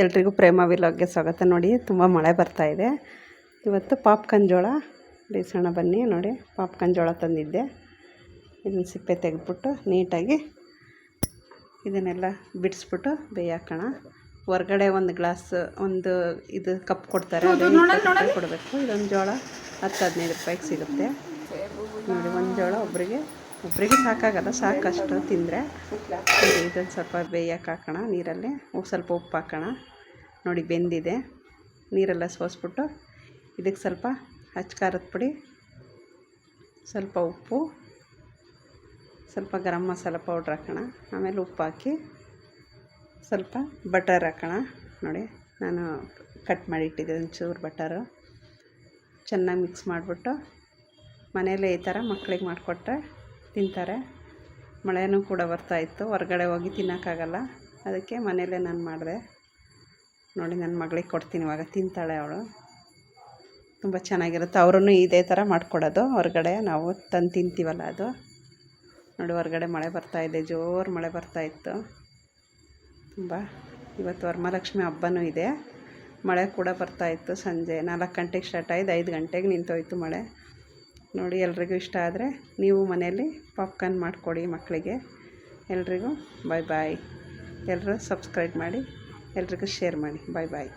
ಎಲ್ರಿಗೂ ಪ್ರೇಮ ವಿಲಾಗ್ಗೆ ಸ್ವಾಗತ ನೋಡಿ ತುಂಬ ಮಳೆ ಬರ್ತಾ ಇದೆ. ಇವತ್ತು ಪಾಪ್ಕಾರ್ನ್ ಜೋಳ ಬೇಯಿಸೋಣ ಬನ್ನಿ ನೋಡಿ ಪಾಪ್ಕನ್ ಜೋಳ ತಂದಿದ್ದೆ. ಇದನ್ನ ಸಿಪ್ಪೆ ತೆಗೆದ್ಬಿಟ್ಟು ನೀಟಾಗಿ ಇದನ್ನೆಲ್ಲ ಬಿಡಿಸ್ಬಿಟ್ಟು ಬೇಯಾಕೋಣ. ಹೊರ್ಗಡೆ ಒಂದು ಗ್ಲಾಸ್ ಒಂದು ಇದು ಕಪ್ ಕೊಡ್ತಾರೆ ಕೊಡಬೇಕು. ಇದೊಂದು ಜೋಳ ಹತ್ತು ಹದಿನೈದು ರೂಪಾಯಿಗೆ ಸಿಗುತ್ತೆ. ನೋಡಿ ಒಂದು ಜೋಳ ಒಬ್ಬರಿಗೆ ಒಬ್ಬರಿಗೆ ಸಾಕಾಗಲ್ಲ, ಸಾಕಷ್ಟು ತಿಂದರೆ. ಇದನ್ನು ಸ್ವಲ್ಪ ಬೇಯಕ್ಕೆ ಹಾಕೋಣ, ನೀರಲ್ಲಿ ಸ್ವಲ್ಪ ಉಪ್ಪು ಹಾಕೋಣ. ನೋಡಿ, ಬೆಂದಿದೆ. ನೀರೆಲ್ಲ ಸೋಸ್ಬಿಟ್ಟು ಇದಕ್ಕೆ ಸ್ವಲ್ಪ ಖಾರದ ಪುಡಿ, ಸ್ವಲ್ಪ ಉಪ್ಪು, ಸ್ವಲ್ಪ ಗರಂ ಮಸಾಲ ಪೌಡ್ರ್ ಹಾಕೋಣ. ಆಮೇಲೆ ಉಪ್ಪು ಹಾಕಿ ಸ್ವಲ್ಪ ಬಟರ್ ಹಾಕೋಣ. ನೋಡಿ, ನಾನು ಕಟ್ ಮಾಡಿ ಇಟ್ಟಿದ್ದೆ ಒಂಚೂರು ಬಟರು. ಚೆನ್ನಾಗಿ ಮಿಕ್ಸ್ ಮಾಡಿಬಿಟ್ಟು ಮನೆಯಲ್ಲೇ ಈ ಥರ ಮಕ್ಕಳಿಗೆ ಮಾಡಿಕೊಟ್ರೆ ತಿಂತಾರೆ. ಮಳೆನೂ ಕೂಡ ಬರ್ತಾಯಿತ್ತು ಹೊರಗಡೆ ಹೋಗಿ ತಿನ್ನೋಕ್ಕಾಗಲ್ಲ. ಅದಕ್ಕೆ ಮನೆಯಲ್ಲೇ ನಾನು ಮಾಡಿದೆ. ನೋಡಿ, ನನ್ನ ಮಗಳಿಗೆ ಕೊಡ್ತೀನಿ. ಇವಾಗ ತಿಂತಾಳೆ ಅವಳು. ತುಂಬ ಚೆನ್ನಾಗಿರುತ್ತೆ. ಅವರೂ ಇದೇ ಥರ ಮಾಡಿಕೊಡೋದು. ಹೊರಗಡೆ ನಾವು ತಂದು ತಿಂತೀವಲ್ಲ ಅದು. ನೋಡಿ, ಹೊರಗಡೆ ಮಳೆ ಬರ್ತಾಯಿದೆ ಜೋರು ಮಳೆ ಬರ್ತಾಯಿತ್ತು ತುಂಬ. ಇವತ್ತು ವರಮಹಾಲಕ್ಷ್ಮಿ ಹಬ್ಬನೂ ಇದೆ. ಮಳೆ ಕೂಡ ಬರ್ತಾಯಿತ್ತು ಸಂಜೆ ನಾಲ್ಕು ಗಂಟೆಗೆ ಸ್ಟಾರ್ಟ್ ಆಯ್ತು. ಐದು ಗಂಟೆಗೆ ನಿಂತೋಯ್ತು ಮಳೆ. ನೋಡಿ, ಎಲ್ರಿಗೂ ಇಷ್ಟ ಆದರೆ ನೀವು ಮನೆಯಲ್ಲಿ ಪಾಪ್ಕಾರ್ನ್ ಮಾಡಿಕೊಡಿ ಮಕ್ಕಳಿಗೆ. ಎಲ್ರಿಗೂ ಬಾಯ್ ಬಾಯ್ ಎಲ್ಲರೂ ಸಬ್ಸ್ಕ್ರೈಬ್ ಮಾಡಿ, ಎಲ್ರಿಗೂ ಶೇರ್ ಮಾಡಿ. ಬಾಯ್ ಬಾಯ್